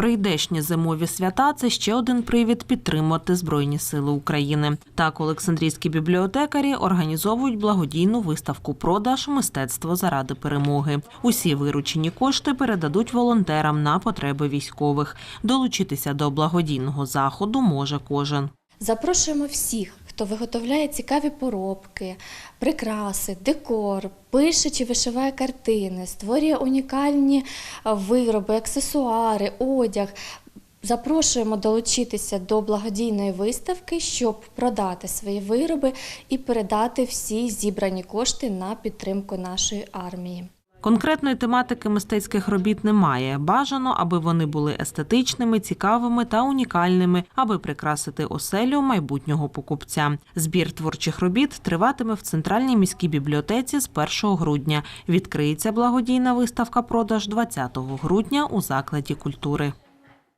Прийдешні зимові свята це ще один привід підтримати Збройні Сили України. Так, Олександрійські бібліотекарі організовують благодійну виставку продаж мистецтво заради перемоги. Усі виручені кошти передадуть волонтерам на потреби військових. Долучитися до благодійного заходу може кожен. Запрошуємо всіх, хто виготовляє цікаві поробки, прикраси, декор, пише чи вишиває картини, створює унікальні е, вироби, аксесуари, одяг. Запрошуємо долучитися до благодійної виставки, щоб продати свої вироби і передати всі зібрані кошти на підтримку нашої армії. Конкретної тематики мистецьких робіт немає. Бажано, аби вони були естетичними, цікавими та унікальними, аби прикрасити оселю майбутнього покупця. Збір творчих робіт триватиме в центральній міській бібліотеці з 1 грудня. Відкриється благодійна виставка продаж 20 грудня у закладі культури.